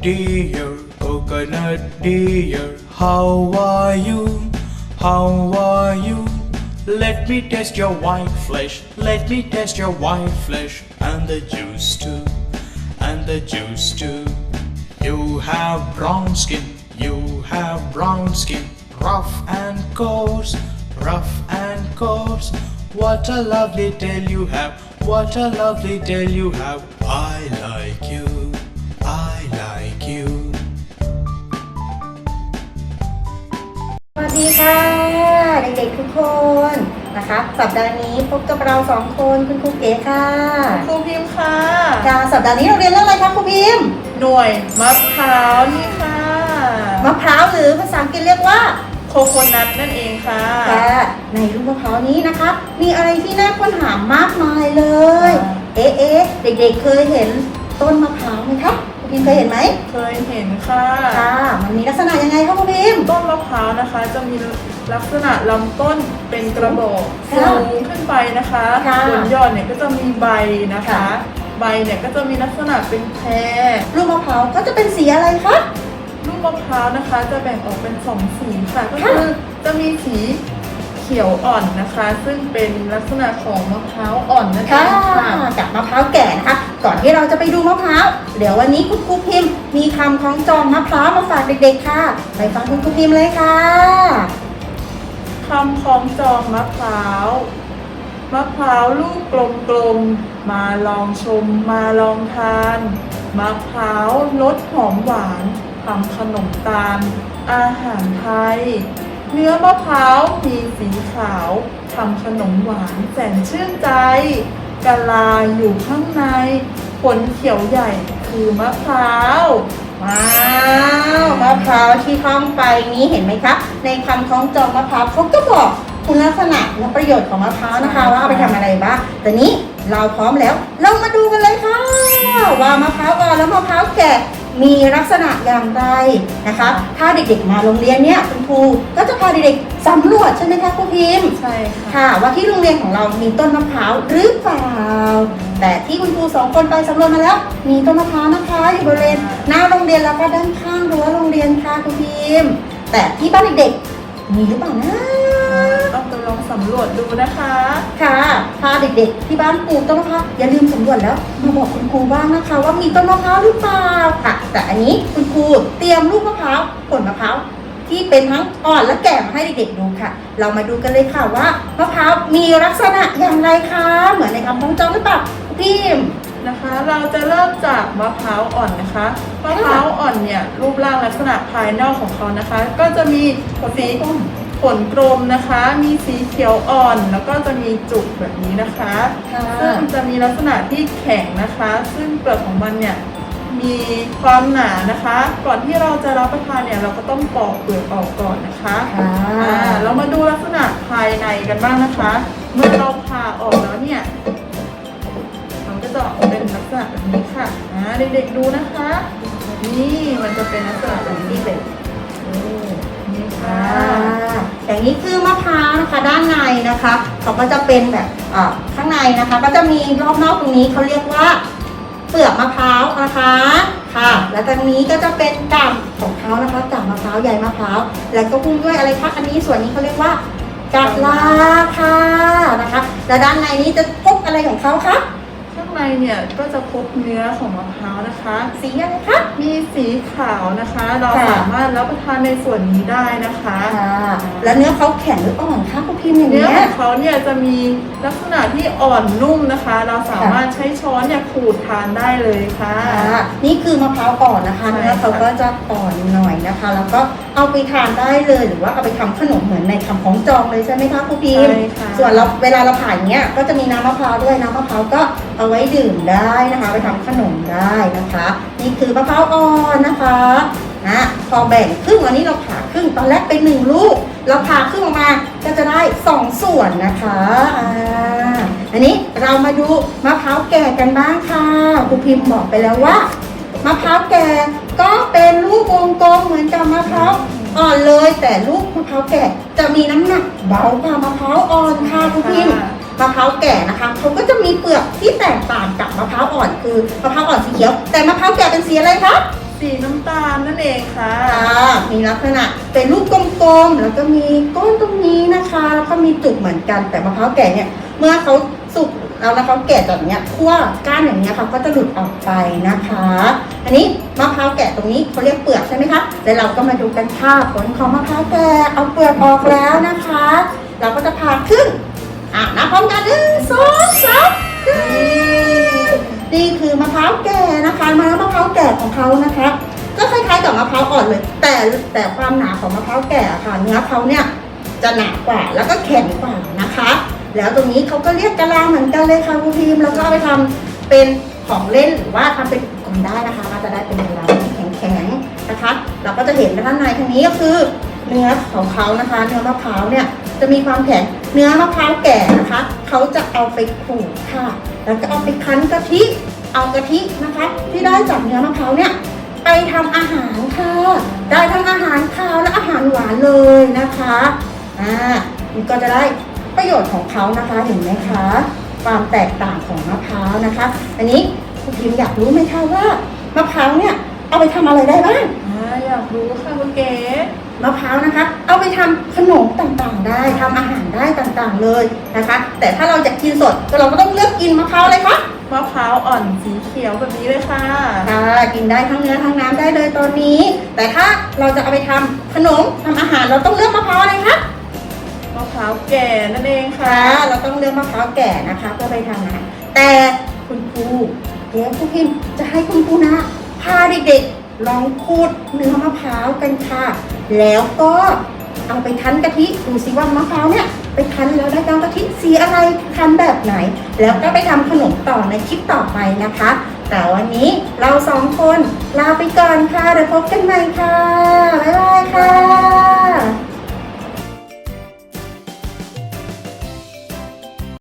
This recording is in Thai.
dear, coconut dear, how are you? How are you? Let me taste your white flesh, let me taste your white flesh, and the juice too, and the juice too. You have brown skin, you have brown skin, rough and coarse, rough and coarse. What a lovely tail you have, what a lovely tail you have. I like you, ค่ะ เด็กๆทุกคนนะคะสัปดาห์นี้พบกับเราสองคนคุณครูเก๋ค่ะครูพิมพ์ค่ะค่ะสัปดาห์นี้เราเรียนเรื่องอะไรคะครูพิมพ์ หน่วยมะพร้าวนี่ค่ะมะพร้าวหรือภาษาอังกฤษเรียกว่าโคโคนัทนั่นเองค่ะค่ะในลูกมะพร้าวนี้นะคะมีอะไรที่น่าค้นหามากมายเลยอ่าเอ๊ะเอ๊ะเด็กๆเคยเห็นต้นมะพร้าวไหมคะครู พิมพ์เคยเห็นไหมเคยเห็นค่ะค่ะ มันมีลักษณะยังไงคะครูพิมพ์ต้นมะพร้าวนะคะ จะมีลักษณะลำต้นเป็นกระบอกค่ะสูงขึ้นไปนะคะค่ะบนยอดเนี่ยก็จะมีใบนะคะค่ะใบเนี่ยก็จะมีลักษณะเป็นแพรลูกมะพร้าวก็จะเป็นสีอะไรคะลูกมะพร้าวนะคะ จะแบ่งออกเป็นสองสีค่ะก็ค่ะคือจะมีสีเขียวอ่อนนะคะ ซึ่งเป็นลักษณะของมะพร้าวอ่อนนั่นเอค่ะงค่ะกับมะพร้าวแก่นะคะ ก่อนที่เราจะไปดูมะพร้าว เดี๋ยววันนี้คุณครูพิมพ์มีคำของจองมะพร้าวมาฝากเด็กๆค่ะ ไปฟังคุณครูพิมพ์เลยค่ะคำคล้องจองมะพร้าว มะพร้าวลูกกลมๆ มาลองชม มาลองทาน มะพร้าวรสหอมหวานทำขนมตาล อาหารไทย เนื้อมะพร้าวมีสีขาวทำขนมหวานแสนชื่นใจกะลาอยู่ข้างใน ผลเขียวใหญ่คือมะพร้าวว้าวมะพร้าวที่ท่องไปนี้เห็นไหมคะ ในคำของจองมะพร้าวเขาก็บอกคุณลักษณะและประโยชน์ของมะพร้าวนะคะใช่ค่ะว่าเอาไปทำอะไรบ้างแต่นี้เราพร้อมแล้ว เรามาดูกันเลยค่ะว่ามะพร้าวอ่อนและมะพร้าวแก่ มีลักษณะอย่างไรนะคะ ถ้าเด็กๆมาโรงเรียนเนี่ยคุณครูก็จะพาเด็กๆสำรวจใช่ไหมคะครูพิมพ์ใช่ค่ะค่ะ ว่าที่โรงเรียนของเรามีต้นมะพร้าวหรือเปล่า แต่ที่คุณครูสองคนไปสำรวจมาแล้ว มีต้นมะพร้าวนะคะอยู่บริเวณหน้าโรงเรียนแล้วก็ด้านข้างรั้วโรงเรียนค่ะคุณพิมพ์แต่ที่บ้านเด็กๆมีหรือเปล่านะต้องไปลอง สำรวจดูนะคะ ค่ะพาเด็กๆ ที่บ้านปลูกต้นมะพร้าวอย่าลืมสำรวจแล้วมาบอกคุณครูบ้างนะคะ ว่ามีต้นมะพร้าวหรือเปล่าค่ะ แต่อันนี้คุณครูเตรียมลูกมะพร้าวผลมะพร้าวที่เป็นทั้งอ่อนและแก่มาให้เด็กๆดูค่ะ เรามาดูกันเลยค่ะว่ามะพร้าวมีลักษณะอย่างไรคะ เหมือนในคำพ้องจองหรือเปล่าพิมพ์นะคะ เราจะเริ่มจากมะพร้าวอ่อนนะคะมะพร้าวอ่อนเนี่ยรูปร่างลักษณะภายนอกของเขานะคะ ก็จะมีสี ผลกลมนะคะ มีสีเขียวอ่อน แล้วก็จะมีจุกแบบนี้นะคะ ค่ะซึ่งจะมีลักษณะที่แข็งนะคะ ซึ่งเปลือกของมันเนี่ยมีความหนานะคะ ก่อนที่เราจะรับประทานเนี่ยเราก็ต้องปอกเปลือกออกก่อนนะคะค่ะ อ่าเรามาดูลักษณะภายในกันบ้างนะคะ เมื่อเราผ่าออกแล้วเนี่ย มันก็จะออกเป็นลักษณะแบบนี้ค่ะอ่าเด็กๆดูนะคะ นี่มันจะเป็นลักษณะแบบนี้เลยนี่ค่ะอ่า อย่างนี้คือมะพร้าวนะคะด้านในนะคะเขาก็จะเป็นแบบข้างในนะคะ ก็จะมีรอบนอกตรงนี้เขาเรียกว่าเปลือกมะพร้าวนะคะค่ะ แล้วตรงนี้ก็จะเป็นกาบของเขานะคะกาบมะพร้าวใยมะพร้าวแล้วก็หุ้มด้วยอะไรคะอันนี้ส่วนนี้เขาเรียกว่ากาบลาค่ะนะคะ แล้วด้านในนี้จะพบอะไรของเขาคะ ในเนี่ยก็จะพบเนื้อของมะพร้าวนะคะ สีอะไรคะ มีสีขาวนะคะ เราค่ะ สามารถรับประทานในส่วนนี้ได้นะคะ ค่ะแล้วเนื้อเขาแข็งหรืออ่อนคะคุณพิมพ์อย่างเนื้อเนี้ยของเขาเนี่ยจะมีลักษณะที่อ่อนนุ่มนะคะ เราสามารถใช้ช้อนเนี่ยขูดทานได้เลยค่ะ ค่ะนี่คือมะพร้าวอ่อนนะคะใช่เนื้อเขาค่ะก็จะอ่อนหน่อยนะคะ แล้วก็ เอาไปทานได้เลยหรือว่าเอาไปทำขนมเหมือนในคำของจองเลยใช่ไหมคะครูพิมพ์ใช่ค่ะ ส่วนเราเวลาเราผ่านเนี้ยก็จะมีน้ำมะพร้าวด้วยน้ำมะพร้าวก็เอาไว้ดื่มได้นะคะ ไปทำขนมได้นะคะ นี่คือมะพร้าวอ่อนนะคะนะพอแบ่งครึ่งวันนี้เราผ่าครึ่งตอนแรกเป็นหนึ่งลูก เราผ่าครึ่งออกมาก็จะได้สองส่วนนะคะอ่าอันนี้เรามาดูมะพร้าวแก่กันบ้างค่ะครูพิมพ์บอกไปแล้วว่า มะพร้าวแก่ ก็เป็นลูกวงกลมเหมือนกับมะพร้าวอ่อนเลย แต่ลูกมะพร้าวแก่จะมีน้ำหนักเบากว่ามะพร้าวอ่อนค่ะคุณพิมพ์มะพร้าวแก่นะคะเขาก็จะมีเปลือกที่แตกต่างกับมะพร้าวอ่อนคือมะพร้าวอ่อนสีเขียว แต่มะพร้าวแก่เป็นสีอะไรคะสสีน้ำตาลนั่นเองค่ะค่ะ มีลักษณะเป็นลูกกลมๆ แล้วก็มีก้นตรงนี้นะคะ แล้วก็มีจุกเหมือนกัน แต่มะพร้าวแก่เนี่ย เมื่อเขาสุก แล้วนะเขาแก่แบบเนี้ยขั้วก้านอย่างเงี้ยเขาก็จะหลุดออกไปนะคะ อันนี้มะพร้าวแก่ตรงนี้เขาเรียกเปลือกใช่ไหมคะแล้วเราก็มาดูกันค่ะผลของมะพร้าวแก่เอาเปลือกออกแล้วนะคะ เราก็จะผ่าครึ่งอะนับพร้อมกันหนึ่งสองสามนี่คือมะพร้าวแก่นะคะมะมะพร้าวแก่ของเขานะคะ ก็คล้ายๆกับมะพร้าวอ่อนเลย แต่แต่ความหนาของมะพร้าวแก่อะค่ะ เนื้อเขาเนี่ยจะหนากว่าแล้วก็แข็งกว่านะคะ แล้วตรงนี้เขาก็เรียกกะลาเหมือนกันเลยค่ะคุณพิมแล้วก็เอาไปทำเป็นของเล่นหรือว่าทำเป็นกล่องได้นะคะก็จะได้เป็นกะลาแข็งๆนะคะ เราก็จะเห็นด้านในทางนี้ก็คือเนื้อของเขานะคะเนื้อมะพร้าวเนี่ยจะมีความแข็งเนื้อมะพร้าวแก่นะคะเขาจะเอาไปขูดค่ะ แล้วก็เอาไปคั้นกะทิเอากะทินะคะ ที่ได้จากเนื้อมะพร้าวเนี่ยไปทำอาหารค่ะ ได้ทั้งอาหารคาวและอาหารหวานเลยนะคะอ่าก็จะได้ ประโยชน์ของเขานะคะเห็นไหมคะ ความแตกต่างของมะพร้าวนะคะ อันนี้คุณพิมอยากรู้ไหมคะว่ามะพร้าวเนี่ยเอาไปทำอะไรได้บ้างอ่าอยากรู้ค่ะคุณเก๋มะพร้าวนะคะ เอาไปทำขนมต่างๆ ได้ทำอาหารได้ต่างๆเลยนะคะ แต่ถ้าเราอยากกินสดก็เราก็ต้องเลือกกินมะพร้าวเลยคะมะพร้าวอ่อนสีเขียวแบบนี้เลยค่ะค่ะกินได้ทั้งเนื้อทั้งน้ำได้เลยตอนนี้ แต่ถ้าเราจะเอาไปทำขนมทำอาหารเราต้องเลือกมะพร้าวอะไรคะ มะพร้าวแก่นั่นเองค่ะ เราต้องเลือกมะพร้าวแก่นะคะเพื่อไปทำอาหารแต่คุณครูเดี๋ยวครูพิมจะให้คุณครูนะพาเด็กๆลองขูดเนื้อมะพร้าวกันค่ะ แล้วก็เอาไปคั้นกะทิดูสิว่ามะพร้าวเนี่ยไปคั้นแล้วได้น้ำกะทิสีอะไรคั้นแบบไหน แล้วก็ไปทำขนมต่อในคลิปต่อไปนะคะ แต่วันนี้เราสองคนลาไปก่อนค่ะเดี๋ยวพบกันใหม่ค่ะ บ๊ายบายค่ะ